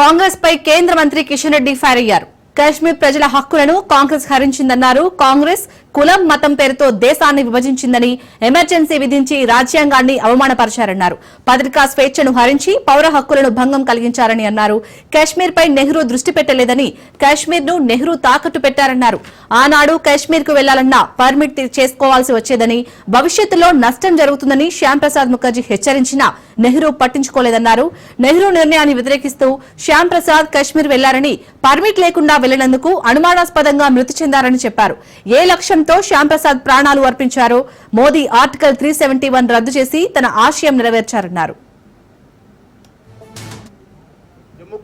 కాంగ్రెస్ పై కేంద్ర మంత్రి కిషన్ రెడ్డి ఫైర్ అయ్యారు. కాశ్మీర్ ప్రజల హక్కులను కాంగ్రెస్ హరించిందన్నారు కాంగ్రెస్ కులం మతం పేరుతో దేశాన్ని విభజించిందని ఎమర్జెన్సీ విధించి రాజ్యాంగాన్ని అవమానపరిచారన్నారు. పత్రికా స్వేచ్ఛను హరించి పౌర హక్కులను భంగం కలిగించారని అన్నారు. కాశ్మీర్ పై నెహ్రూ దృష్టి పెట్టలేదని కాశ్మీర్ను నెహ్రూ తాకట్టు పెట్టారన్నారు. ఆనాడు కాశ్మీర్కు వెళ్ళాలన్నా పర్మిట్ చేసుకోవాల్సి వచ్చేదని భవిష్యత్తులో నష్టం జరుగుతుందని శ్యాంప్రసాద్ ముఖర్జీ హెచ్చరించినా నెహ్రూ పట్టించుకోలేదన్నారు. నెహ్రూ నిర్ణయాన్ని వ్యతిరేకిస్తూ శ్యామ్ ప్రసాద్ కశ్మీర్ వెళ్ళారని పర్మిట్ లేకుండా వెళ్ళినందుకు అనుమానాస్పదంగా మృతి చెందారని చెప్పారు. ఏ లక్ష్యంతో శ్యామ్ శ్యాంప్రసాద్ ప్రాణాలు అర్పించారు. మోదీ ఆర్టికల్ త్రీ రద్దు చేసి తన ఆశయం నెరవేర్చారన్నారు.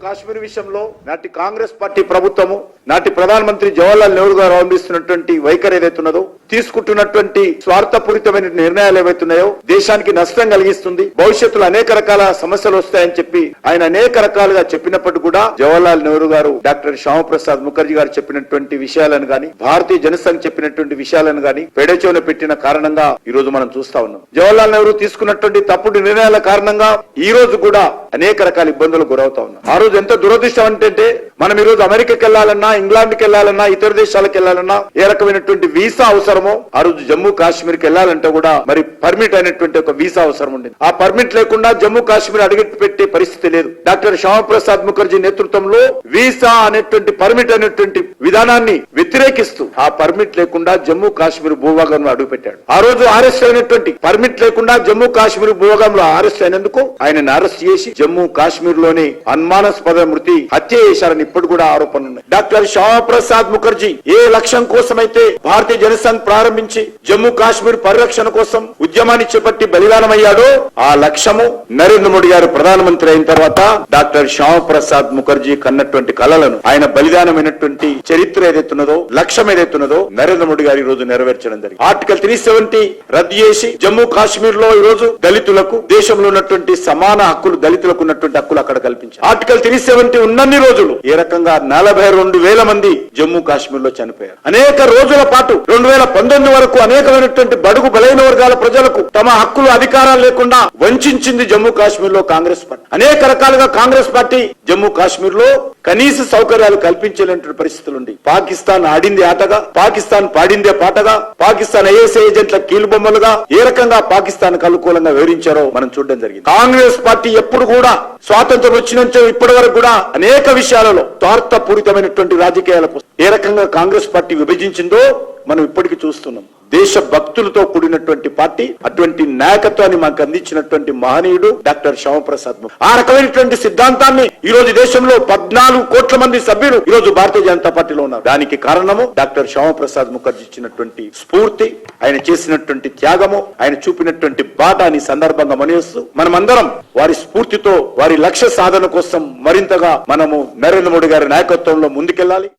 కాశ్మీర్ విషయంలో నాటి కాంగ్రెస్ పార్టీ ప్రభుత్వము నాటి ప్రధానమంత్రి జవహర్లాల్ నెహ్రూ గారు అవలంబిస్తున్నటువంటి వైఖరి ఏదైతున్నదో తీసుకుంటున్నటువంటి స్వార్థపూరితమైన నిర్ణయాలు ఏవైతున్నాయో దేశానికి నష్టం కలిగిస్తుంది భవిష్యత్తులో అనేక రకాల సమస్యలు వస్తాయని చెప్పి ఆయన అనేక రకాలుగా చెప్పినప్పటికీ కూడా జవహర్లాల్ నెహ్రూ గారు డాక్టర్ శ్యామప్రసాద్ ముఖర్జీ గారు చెప్పినటువంటి విషయాలను గాని భారతీయ జనసంఘ్ చెప్పినటువంటి విషయాలను గాని పెడచోన పెట్టిన కారణంగా ఈ రోజు మనం చూస్తా ఉన్నాం. జవహర్లాల్ నెహ్రూ తీసుకున్నటువంటి తప్పుడు నిర్ణయాల కారణంగా ఈ రోజు కూడా అనేక రకాల ఇబ్బందులు గురవుతా ఉన్నాం. ఆ రోజు ఎంత దురదృష్టం అంటే మనం ఈ రోజు అమెరికాకి వెళ్ళాలన్నా ఇంగ్లాండ్కి వెళ్ళాలన్నా ఇతర దేశాలకు వెళ్ళాలన్నా ఏ రకమైనటువంటి వీసా అవసరమో ఆ రోజు జమ్మూ కాశ్మీర్కి వెళ్ళాలంటే కూడా మరి పర్మిట్ అయినటువంటి ఒక వీసా అవసరం ఉండేది. ఆ పర్మిట్ లేకుండా జమ్మూ కాశ్మీర్ అడుగు పెట్టే పరిస్థితి లేదు. డాక్టర్ శ్యామప్రసాద్ ముఖర్జీ నేతృత్వంలో వీసా అనేటువంటి పర్మిట్ అనేటువంటి విధానాన్ని వ్యతిరేకిస్తూ ఆ పర్మిట్ లేకుండా జమ్మూ కాశ్మీర్ భూభాగంలో అడుగుపెట్టాడు. ఆ రోజు అరెస్ట్ అయినటువంటి పర్మిట్ లేకుండా జమ్మూ కాశ్మీర్ భూభాగంలో అరెస్ట్ అయినందుకు ఆయనను అరెస్ట్ చేసి జమ్మూ కాశ్మీర్లోని అనుమానాస్పద మృతి హత్య చేశారని ఇప్పుడు కూడా ఆరోపణలు ఉన్నాయి. డాక్టర్ శ్యామప్రసాద్ ముఖర్జీ ఏ లక్ష్యం కోసమైతే భారతీయ జనసంఘ్ ప్రారంభించి జమ్మూ కాశ్మీర్ పరిరక్షణ కోసం ఉద్యమాన్ని చేపట్టి బలిదానమయ్యాడో ఆ లక్ష్యము నరేంద్ర మోడీ గారు ప్రధానమంత్రి అయిన తర్వాత డాక్టర్ శ్యామప్రసాద్ ముఖర్జీ కన్నటువంటి కలలను ఆయన బలిదానమైనటువంటి చరిత్ర ఏదైతున్నదో లక్ష్యం ఏదైతున్నదో నరేంద్ర మోడీ గారు ఈ రోజు నెరవేర్చడం జరిగింది. ఆర్టికల్ త్రీ సెవెంటీ రద్దు చేసి జమ్మూ కాశ్మీర్లో ఈ రోజు దళితులకు దేశంలో ఉన్నటువంటి సమాన హక్కులు దళితులకు ఉన్నటువంటి హక్కులు అక్కడ కల్పించారు. ఆర్టికల్ త్రీ సెవెంటీ ఉన్నన్ని రోజులు ఏ రకంగా నలభై రెండు వేల మంది జమ్మూ కాశ్మీర్లో చనిపోయారు. అనేక రోజుల పాటు రెండు వేల పంతొమ్మిది వరకు అనేకమైనటువంటి బడుగు బలైన వర్గాల ప్రజలకు తమ హక్కులు అధికారాలు లేకుండా వంచింది జమ్మూ కాశ్మీర్లో కాంగ్రెస్ పార్టీ. అనేక రకాలుగా కాంగ్రెస్ పార్టీ జమ్మూ కాశ్మీర్లో కనీస సౌకర్యాలు కల్పించలేనటువంటి పరిస్థితులు ఉంది పాకిస్తాన్ ఆడింది ఆటగా పాకిస్తాన్ పాడిందే పాటగా పాకిస్తాన్ ఐఎస్ ఏజెంట్ల కీలుబొమ్మలుగా ఏ రకంగా పాకిస్తాన్కు అనుకూలంగా వివరించారో మనం చూడడం జరిగింది. కాంగ్రెస్ పార్టీ ఎప్పుడు కూడా స్వాతంత్రం వచ్చినంత ఇప్పటి వరకు కూడా అనేక విషయాలలో స్వార్థపూరితమైనటువంటి రాజకీయాలకు ఏ రకంగా కాంగ్రెస్ పార్టీ విభజించిందో మనం ఇప్పటికీ చూస్తున్నాం. దేశ భక్తులతో కూడినటువంటి పార్టీ అటువంటి నాయకత్వాన్ని మాకు అందించినటువంటి మహనీయుడు డాక్టర్ శ్యామప్రసాద్ ఆ రకమైనటువంటి సిద్ధాంతాన్ని ఈ రోజు దేశంలో పద్నాలుగు కోట్ల మంది సభ్యులు ఈ రోజు భారతీయ జనతా పార్టీలో ఉన్నారు. దానికి కారణము డాక్టర్ శ్యామప్రసాద్ ముఖర్జీ ఇచ్చినటువంటి స్ఫూర్తి ఆయన చేసినటువంటి త్యాగము ఆయన చూపినటువంటి బాట అని సందర్భంగా మనయేస్తూ మనమందరం వారి స్ఫూర్తితో వారి లక్ష్య సాధన కోసం మరింతగా మనము నరేంద్ర మోడీ గారి నాయకత్వంలో ముందుకెళ్ళాలి